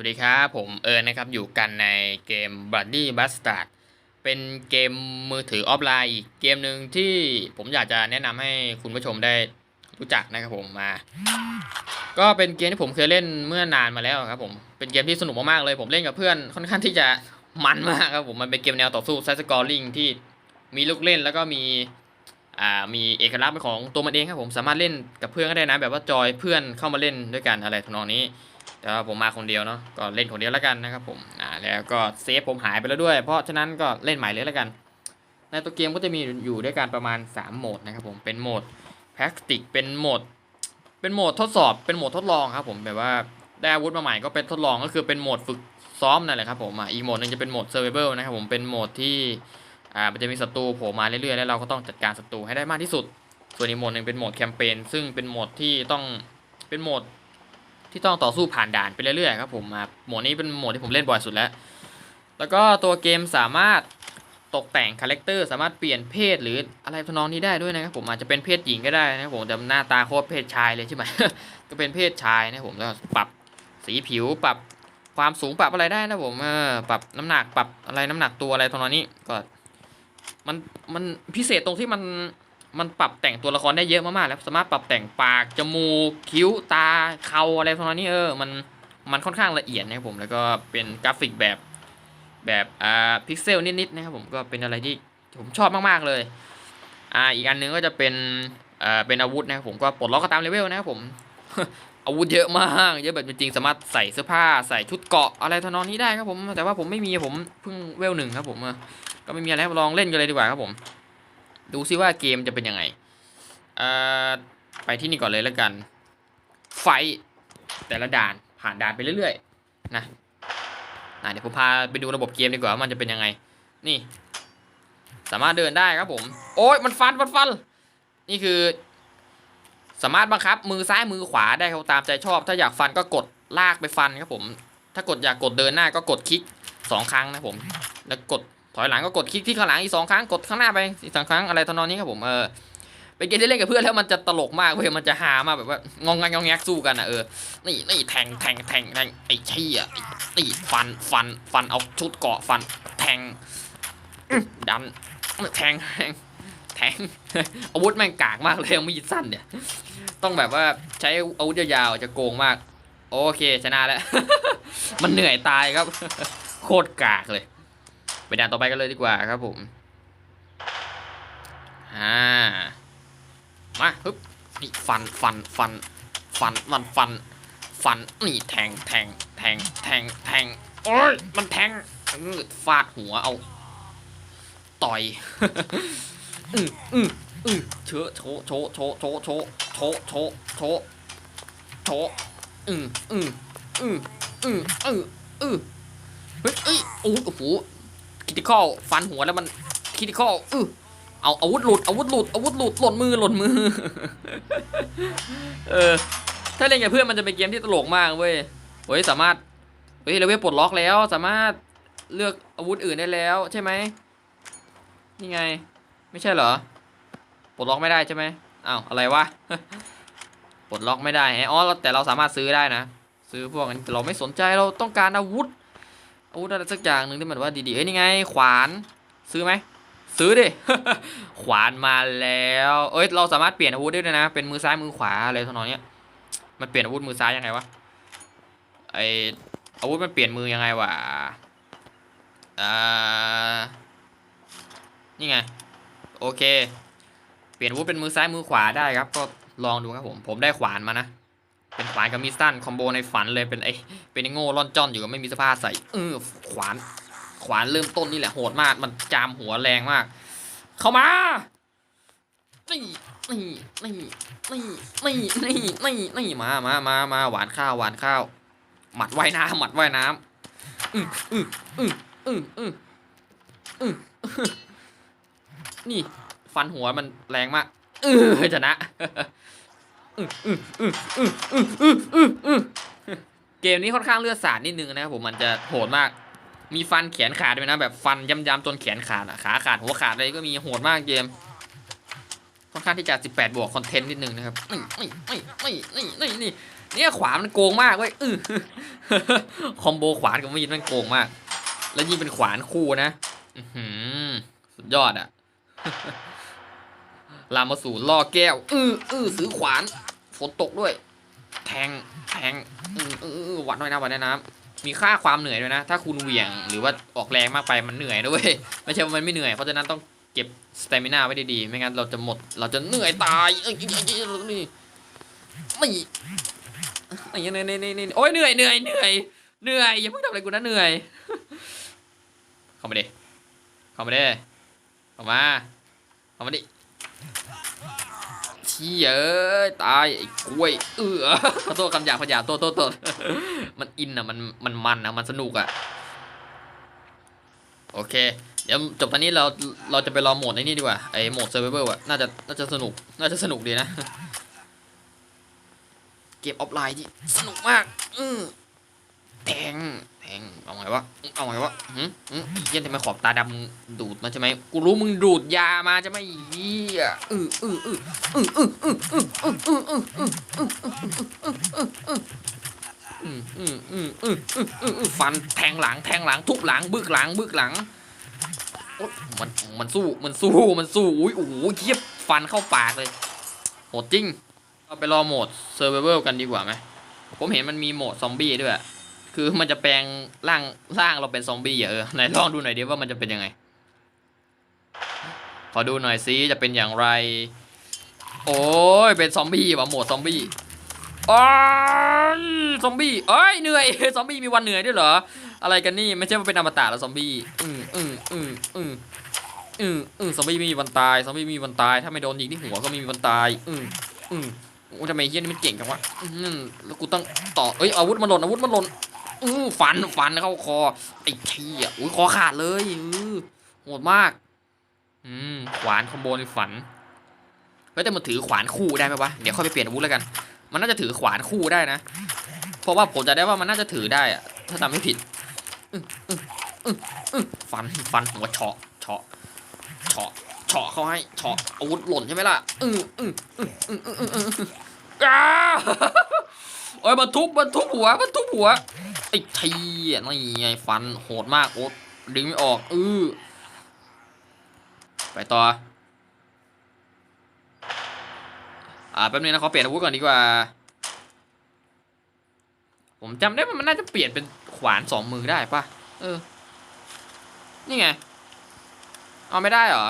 วัสดีครับ ผมเอิญนะครับ อยู่กันในเกม Bloody Bastard เป็นเกมมือถือออฟไลน์อีกเกมหนึ่งที่ผมอยากจะแนะนำให้คุณผู้ชมได้รู้จักนะครับผมมา ก็เป็นเกมที่ผมเคยเล่นเมื่อนานมาแล้วครับผมเป็นเกมที่สนุกมากๆเลย ผมเล่นกับเพื่อนค่อนข้างที่จะมันมากครับผมมันเป็นเกมแนวต่อสู้ไซส์สกอร์ลิงที่มีลูกเล่นแล้วก็มีอ่ามีเอกลักษณ์เป็นของตัวมันเองครับผมสามารถเล่นกับเพื่อนก็ได้นะแบบว่าจอยเพื่อนเข้ามาเล่นด้วยกันอะไรทำนองนี้ แต่ว่าผมมาคนเดียวเนาะก็เล่นคนเดียวแล้วกันนะครับผมอ่าแล้วก็เซฟผมหายไปแล้วด้วย เพราะฉะนั้นก็เล่นใหม่เลยแล้วกัน ในตัวเกมก็จะมีอยู่ด้วยกันประมาณ 3 โหมดนะครับผมเป็นโหมดแพ็กติกเป็นโหมด เป็นโหมดทดสอบเป็นโหมดทดลองครับผมแบบว่าได้อาวุธมาใหม่ก็เป็นทดลองก็คือเป็นโหมดฝึกซ้อมนั่นแหละครับผมอะอีกโหมดหนึงจะเป็นโหมดเซอร์ไ a เบิลนะครับผมเป็นโหมดที่อ่ามันจะมีศัตรูโผล่มาเรื่อยๆแล้วเราก็ต้องจัดการศัตรูให้ได้มากที่สุด ส่วนอีกโหมดหนึ่งเป็นโหมดแคมเปญซึ่งเป็นโหมดที่ต้องเป็นโหมด ที่ต้องต่อสู้ผ่านด่านไปเรื่อยๆครับผมโหมดนี้เป็นโหมดที่ผมเล่นบ่อยสุดแล้ว แล้วก็ตัวเกมสามารถตกแต่งคาแรคเตอร์สามารถเปลี่ยนเพศหรืออะไรทำนองนี้ได้ด้วยนะครับผมอาจจะเป็นเพศหญิงก็ได้นะครับผมแต่หน้าตาโคตรเพศชายเลยใช่ไหมก็เป็นเพศชายนะผมแล้วปรับสีผิวปรับความสูงปรับอะไรได้นะผมเออปรับน้ำหนักปรับอะไรน้ำหนักตัวอะไรทำนองนี้ก็มันมันพิเศษตรงที่มัน มันปรับแต่งตัวละครได้เยอะมากๆแล้วสามารถปรับแต่งปากจมูกคิ้วตาเขาอะไรพวกนี้เออมันมันค่อนข้างละเอียดนะครับผมแล้วก็เป็นกราฟิกแบบแบบอ่าพิกเซลนิดๆนะครับผมก็เป็นอะไรที่ผมชอบมากๆเลยอ่าอีกอันหนึงก็จะเป็นอ่าเป็นอาวุธนะครับผมก็ปลดล็อกก็ตามเลเวลนะครับผมอาวุธเยอะมากเยอะแบบจริงๆสามารถใส่เสื้อผ้าใส่ชุดเกาะอะไรทำนองนี้ได้ครับผมแต่ว่าผมไม่มีผมเพิ่งเวลหนึ่งครับผมก็ไม่มีอะไรลองเล่นกันเลยดีกว่าครับผม ดูซิว่าเกมจะเป็นยังไงอ่อไปที่นี่ก่อนเลยแล้วกัน ไฟแต่ละด่านผ่านด่านไปเรื่อยๆนะอะเดี๋ยวผมพาไปดูระบบเกมดีกว่ามันจะเป็นยังไง นี่ สามารถเดินได้ครับผม โอ้ยมันฟันมันฟัน นี่คือ สามารถบังคับมือซ้ายมือขวาได้ครับตามใจชอบ ถ้าอยากฟันก็กดลากไปฟันครับผม ถ้ากดอยากกดเดินหน้าก็กดคลิกสองครั้งนะผม แล้วกด ถอยหลังก็กดคลิกที่ข้างหลังอีกสองครั้งกดข้างหน้าไปอีกสองครั้งอะไรทำนองนี้ครับผมเออเป็นเกมที่เล่นกับเพื่อนแล้วมันจะตลกมากเว้ยมันจะฮามากแบบว่างองงันงองแงกสู้กันอะเออนี่นี่แทงแทงแทงแทงไอ้เชี่ยไอ้นี่ฟันฟันฟันเอาชุดเกาะฟัน แทงดันแทงแทงแทงอาวุธแม่งกากมากเลยมีดสั้นเนี่ย ต้องแบบว่าใช้อาวุธยาวๆจะโกงมาก โอเคชนะแล้ว มันเหนื่อยตายครับ โคตรกากเลย ไปด่านต่อไปกันเลยดีกว่าครับผมอ่ามาฮึบนี่ฟันฟันฟันฟันมันฟันฟันนี่แทงแทงแทงแทงแทงโอ้ยมันแทงฟาดหัวเอา ต่อยอืออืออือเชอะโชโชโชโชโชโชโชโชโชอืออืออืออืออืออือเฮ้ยเอ้ยโอ้โหโอ้โห คิติคอลฟันหัวแล้วมันคิติคอลอือเอาอาวุธหลุดอาวุธหลุดอาวุธหลุดหล่นมือหล่นมือ เออ ถ้าเล่นกับเพื่อนมันจะเป็นเกมที่ตลกมากเว้ยเฮ้ยสามารถเฮ้ยเลเวลปลดล็อกแล้ว สามารถเลือกอาวุธอื่นได้แล้วใช่ไหมนี่ไง ไม่ใช่เหรอปลดล็อกไม่ได้ใช่ไหมอ้าวอะไรวะปลดล็อกไม่ได้ฮะอ๋อแต่เราสามารถซื้อได้นะ ซื้อพวกนั้นแต่เราไม่สนใจเราต้องการอาวุธ อาวุธอะไรสักอย่างหนึ่งที่มันว่าดีๆเอ้ยนี่ไง ขวานซื้อไหมซื้อดิ ขวานมาแล้ว เอ้ย เราสามารถเปลี่ยนอาวุธได้ด้วยนะ เป็นมือซ้ายมือขวาอะไรทำนองเนี้ย มันเปลี่ยนอาวุธมือซ้ายยังไงวะ ไออาวุธมันเปลี่ยนมือยังไงวะ อ่า นี่ไง โอเค เปลี่ยนอาวุธเป็นมือซ้ายมือขวาได้ครับ ก็ลองดูครับผม ผมได้ขวานมานะ เป็นขวานกับมิสตันคอมโบในฝันเลยเป็นไอเป็นไอโง่ร่อนจ้อนอยู่ก็ไม่มีเสภาใส่เออขวาน ขวานเริ่มต้นนี่แหละโหดมาก มันจามหัวแรงมาก เข้ามานี่นี่นี่นี่นี่นี่นี่นี่มามามามาหวานข้าวหวานข้าว หมัดว่ายน้ำหมัดว่ายน้ำอืออืออืออืออืออือนี่ ฟันหัวมันแรงมากเออชนะ เกมนี้ค่อนข้างเลือดสาดนิดนึงนะครับผมมันจะโหดมาก มีฟันแขนขาดด้วยนะ แบบฟันย้ำๆจนแขนขาดอะขาขาดหัวขาดอะไรก็มีโหดมากเกม ค่อนข้างที่จะ 18 บวกคอนเทนต์นิดนึงนะครับนี่นี่นี่นี่นี่นี่เนี่ยขวามันโกงมากเว้ยอือคอมโบขวานกับมีดมันโกงมาก แล้วยิ่งเป็นขวานคู่นะอือหือสุดยอดอะลามาสู่ล่อแก้ว อื้ออื้อซื้อขวาน ฝนตกด้วย แทงแทงอื้ออวัดหน่อยนะวัดน่อยนะมีค่าความเหนื่อยด้วยนะ ถ้าคุณเหวี่ยงหรือว่าออกแรงมากไปมันเหนื่อยด้วยไม่ใช่ว่ามันไม่เหนื่อยเพราะฉะนั้นต้องเก็บสเตมินาไว้ดีๆไม่งั้นเราจะหมด เราจะเหนื่อยตายเอ้ยเอ้ยเอ้ยเอ้ยนี่ไม่ไอ้เนี่ยเนี่ยเนี่ยเนยโอ้ยเหนื่อยเหนื่อยเหนื่อยเหนื่อยอย่าเพิ่งทำอะไรกูนะเหนื่อย เข้ามาดิเข้ามาดิเข้ามาเข้ามาดิ ชี่ยเอ้ยตายไอ้กล้วย เออขอโทษคำหยาบคำหยาบโทษโทษโทษมันอินอะมันมันมันอะมันสนุกอะโอเค เดี๋ยวจบตอนนี้เราเราจะไปรอโหมดในนี่ดีกว่าไอ้โหมดเซอร์ไวเวอร์อะน่าจะน่าจะสนุกน่าจะสนุกดีนะ เกมออฟไลน์ที่สนุกมาก อือ แทงแทงเอาไงวะเอาไงวะหืมหืมเหี้ยทำไมขอบตาดำดูดมาใช่ไหมกูรู้มึงดูดยามาใช่ไหมไอ้เหี้ยอืออืออืออืออืออืออืออืออืออืออืออืมอืมอืมอืมอืมอืมอืมฟันแทงหลังแทงหลังทุบหลังบึกหลังบึกหลังโอ๊ยมันมันสู้มันสู้มันสู้อุ้ยโอ้โหเทียบฟันเข้าปากเลยโหดจริงเราไปรอโหมดเซอร์ไ a เวลกันดีกว่าไหมผมเห็นมันมีโหมดซอมบี้ด้วยอะ คือมันจะแปลงร่างร่างเราเป็นซอมบี้เออไหนลองดูหน่อยดิว่ามันจะเป็นยังไง ขอดูหน่อยซิจะเป็นอย่างไร โอ้ยเป็นซอมบี้ว่ะโหมดซอมบี้อ้ยซอมบี้เอ้ยเหนื่อยซอมบี้มีวันเหนื่อยด้วยเหรอ อะไรกันนี่ไม่ใช่ว่าเป็นอมตะแล้วซอมบี้อืมอืมอืมอืมอืมอืมซอมบี้ไม่มีวันตายซอมบี้ไม่มีวันตาย ถ้าไม่โดนยิงที่หัวก็ไม่มีวันตาย อืมอืมโอ้ทำไมเฮียนี่มันเก่งจังวะอื้อหือแล้วกูต้องต่อเอ้ยอาวุธมันหล่นอาวุธมันหล่น อือฟันฟันเข้าคอไอ้เชี่ยอุ้ยคอขาดเลยอือโหดมาก อืมขวานคอมโบในฝันเฮ้ยแต่มันถือขวานคู่ได้ไหมวะเดี๋ยวค่อยไปเปลี่ยนอาวุธแล้วกัน มันน่าจะถือขวานคู่ได้นะ เพราะว่าผมจะได้ว่ามันน่าจะถือได้อะถ้าจำไม่ผิดอื้ออื้ออื้ออื้อฟันฟันหัวเฉาะเฉาะเฉาะเฉาะเขาให้เฉาะอาวุธหล่นใช่ไหมล่ะอืออื้ออื้ออื้ออื้ออื้ออื้ออ้าโอ้ยมันทุบมันทุบหัวมันทุบหัว ไอ้ทีอะนี่ไงฟันโหดมากโอ๊ตดึงไม่ออกอือไปต่อ อ่าแป๊บนึงนะขอเปลี่ยนอาวุธก่อนดีกว่า ผมจำได้ว่ามันน่าจะเปลี่ยนเป็นขวานสองมือได้ปะเออ นี่ไง เอาไม่ได้เหรอ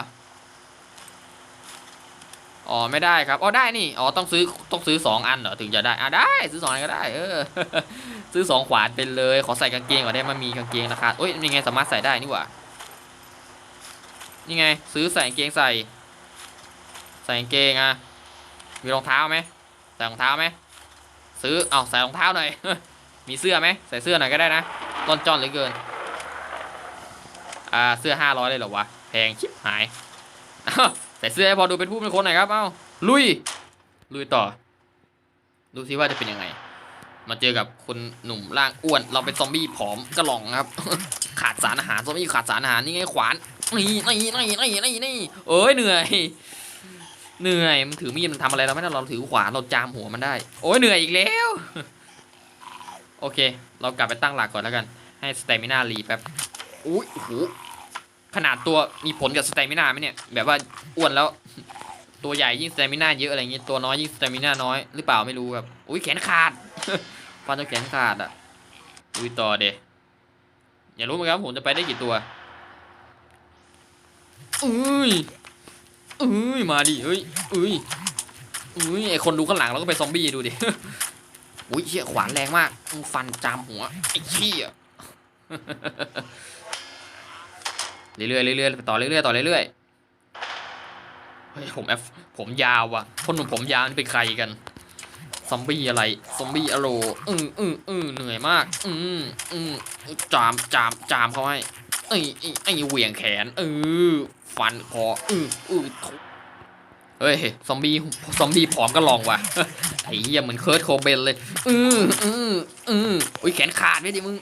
อ๋อไม่ได้ครับ อ๋อได้นี่ อ๋อต้องซื้อต้องซื้อสองอันเหรอถึงจะได้ อะได้ซื้อสองอันก็ได้ เออ ซื้อสองขวานเป็นเลย ขอใส่กางเกงก่อนได้มันมีกางเกงราคาเอ้ยนี่ไงสามารถใส่ได้นี่หว่านี่ไง ซื้อใส่กางเกงใส่ ใส่กางเกงอะมีรองเท้าไหมใส่รองเท้าไหมซื้อเอาใส่รองเท้าหน่อยมีเสื้อไหมใส่เสื้อหน่อยก็ได้นะต้นจอนเหลือเกินอ่าเสื้อห้าร้อยเลยเหรอวะแพงชิบหายใส่เสื้อให้พอดูเป็นผู้เป็นคนหน่อยครับเอ้าลุยลุยต่อ ดูซิว่าจะเป็นยังไง มาเจอกับคนหนุ่มร่างอ้วน เราเป็นซอมบี้ผอมกระหล่องครับ ขาดสารอาหารซอมบี้ขาดสารอาหารนี่ไงขวานนี่นี่นี่นี่นี่นี่เอ้ยเหนื่อย เหนื่อยมันถือมีดมันทำอะไรเราไม่ได้เราถือขวานเราจามหัวมันได้ โอ้ยเหนื่อยอีกแล้ว โอเค เรากลับไปตั้งหลักก่อนแล้วกัน ให้สเตมินารีแป๊บอุ้ยโอ้โหขนาดตัวมีผลกับสเตมินาไหมเนี่ย แบบว่าอ้วนแล้ว ตัวใหญ่ยิ่งสเตมินาเยอะอะไรเงี้ยตัวน้อยยิ่งสเตมินาน้อยหรือเปล่าไม่รู้ครับอุ้ยแขนขาดฟันจนแขนขาดอะอุ้ยต่อเดอย่ารู้เหมือนกันผมจะไปได้กี่ตัวอุ้ยอุ้ยมาดิเฮ้ยอุ้ยอุ้ยไอคนดูข้างหลังเราก็ไปซอมบี้ดูดิอุ้ยเชี่ยขวานแรงมากฟันจามหัวไอ้เชี่ยเรื่อยๆเรื่อยๆต่อเรื่อยๆต่อเรื่อยๆเฮ้ย ผมแอฟผมยาวว่ะคนหนุ่มผมยาวนี่เป็นใครกัน ซอมบี้อะไร ซอมบี้อโลอืออืออือเหนื่อยมาก อืออือจามจามจามเขาให้ไอ้ไอ้ไอ้เหวี่ยงแขนเออฟันคออืออือเฮ้ย ซอมบี้ ซอมบี้ผอมก็ลองว่ะ ไอ้เหี้ยเหมือนเคิร์ทโคเบนเลย อืออืออืออุ้ยแขนขาดไม่ดิมึง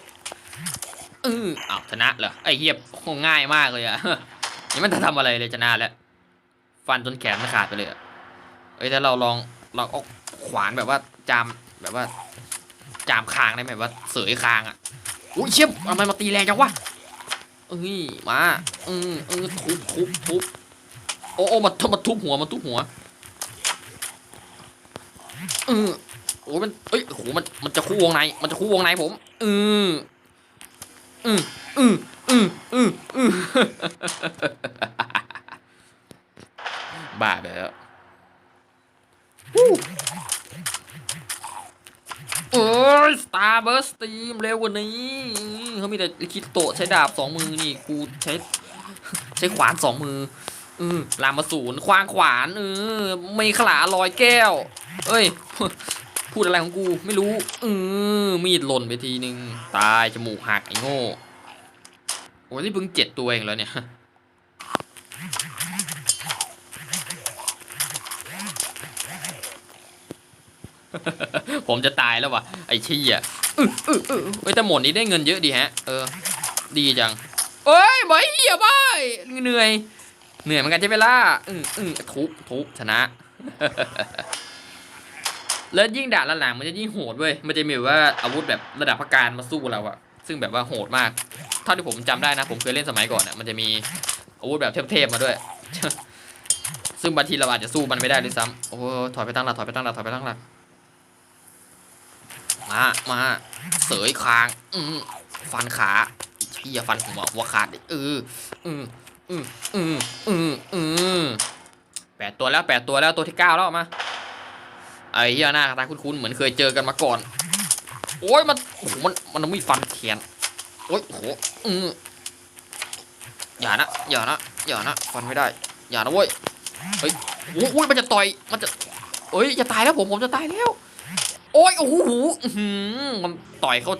อืออ้าวชนะเหรอ ไอ้เหี้ยคงง่ายมากเลยอะยังไม่ทันทำอะไรเลยชนะแล้ว ฟันจนแขนมันขาดไปเลยอะเอ้ยถ้าเราลองลองเอาขวานแบบว่าจามแบบว่า จามคางได้ไหมว่าเสยคางอะอุ้ยเชี่ยทำไมมาตีแรงจังวะเอ้ยมาอืมเออทุบทุบทุบโอ้โอ้มามาทุบหัวมาทุบหัวเออโอ้ยมันเอ้ยโหมันมันจะคู่วงในมันจะคู่วงในผมอออืออืออืออืออือ บ้าไปแล้วโอ้ยสตาร์เบ r ร์สตีมเร็วกว่านี้เขามีแต่คิดโตะใช้ดาบสองมือนี่กูใช้ ใช้ขวานสองมือเออลามาศูนย์ควางขวานเออไม่ขลาลอยแก้ว เอ้ย พูดอะไรของกูไม่รู้เออมีดหล่นไปทีนึง ตายจมูกหักไอ้โง่โอ้ยนี่เพิ่งเจ็ดตัวเองแล้วเนี่ย ผมจะตายแล้ววะไอ้ชี้อะอื้ออื้ออื้อเอ้ยแต่หมดนี้ได้เงินเยอะดีฮะ เออ ดีจังเอ้ยบอยเหี้ยบอยเหนื่อย เหนื่อยเหมือนกันใช่ไหมล่ะอืออือทุบทุบชนะ แล้วยิ่งด่าหลังๆมันจะยิ่งโหดเว้ย มันจะมีแบบว่าอาวุธแบบระดับพักการมาสู้เราอะซึ่งแบบว่าโหดมาก เท่าที่ผมจำได้นะ ผมเคยเล่นสมัยก่อนอะมันจะมีอาวุธแบบเทพๆมาด้วย ซึ่งบางทีเราอาจจะสู้มันไม่ได้ด้วยซ้ำโอ้โหถอยไปตั้งหลักถอยไปตั้งหลักถอยไปตั้งหลัก มามาเสยคาง อืฟันขาเชี่ยฟันหัวหัวขาดเอออืมอืมอืมอืมอืมแปดตัวแล้วแปดตัวแล้วตัวที่เก้าแล้วมาไอ้เหี้ยหน้าตาคุ้นๆเหมือนเคยเจอกันมาก่อน โอ้ยมันโอ้โหมันมันมีฟันแขนโอ้ยโอ้โหอืมอย่านะอย่านะอย่านะฟันไม่ได้ อย่านะเว้ยเฮ้ยโอ้ยมันจะต่อยมันจะเอ้ยจะตายแล้วผมผมจะตายแล้ว โอ้ยโอ้โหหือมันต่อยเขา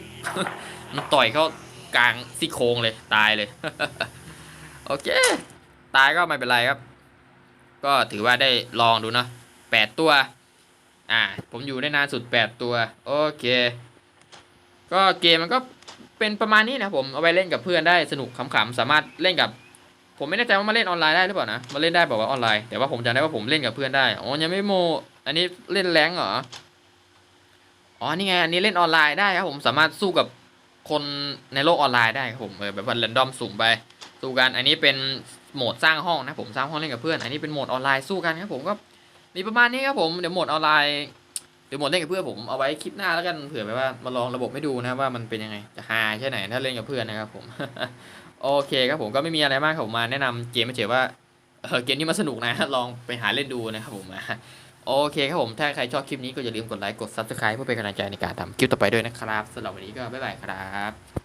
มันต่อยเขากลางซี่โครงเลยตายเลย โอเค ตายก็ไม่เป็นไรครับ ก็ถือว่าได้ลองดูเนาะแปดตัว อ่า ผมอยู่ได้นานสุดแปดตัว โอเค ก็เกมมันก็เป็นประมาณนี้นะผมเอาไปเล่นกับเพื่อนได้สนุกขำๆสามารถเล่นกับ ผมไม่แน่ใจว่ามาเล่นออนไลน์ได้หรือเปล่านะมาเล่นได้บอกว่าออนไลน์แต่ว่าผมจำได้ว่าผมเล่นกับเพื่อนได้อ๋อยังไม่โม อันนี้เล่นแรงเหรอ อ๋อนี่ไงอันนี้เล่นออนไลน์ได้ครับผมสามารถสู้กับคนในโลกออนไลน์ได้ครับผมเออแบบว่าเรนดอมสุ่มไปสู้กันอันนี้เป็นโหมดสร้างห้องนะผมสร้างห้องเล่นกับเพื่อนอันนี้เป็นโหมดออนไลน์สู้กันครับผมก็มีประมาณนี้ครับผมเดี๋ยวโหมดออนไลน์เดี๋ยวโหมดเล่นกับเพื่อนผมเอาไว้คลิปหน้าแล้วกันเผื่อแบบว่ามาลองระบบให้ดูนะว่ามันเป็นยังไงจะฮาแค่ไหนถ้าเล่นกับเพื่อนนะครับผมโอเคครับผมก็ไม่มีอะไรมากครับผมมาแนะนำเกมเฉยว่าเออเกมนี้มันสนุกนะลองไปหาเล่นดูนะครับผม โอเคครับผม ถ้าใครชอบคลิปนี้ก็อย่าลืมกดไลค์ กด Subscribe เพื่อเป็นกำลังใจในการทำคลิปต่อไปด้วยนะครับสำหรับวันนี้ก็บ๊ายบายครับ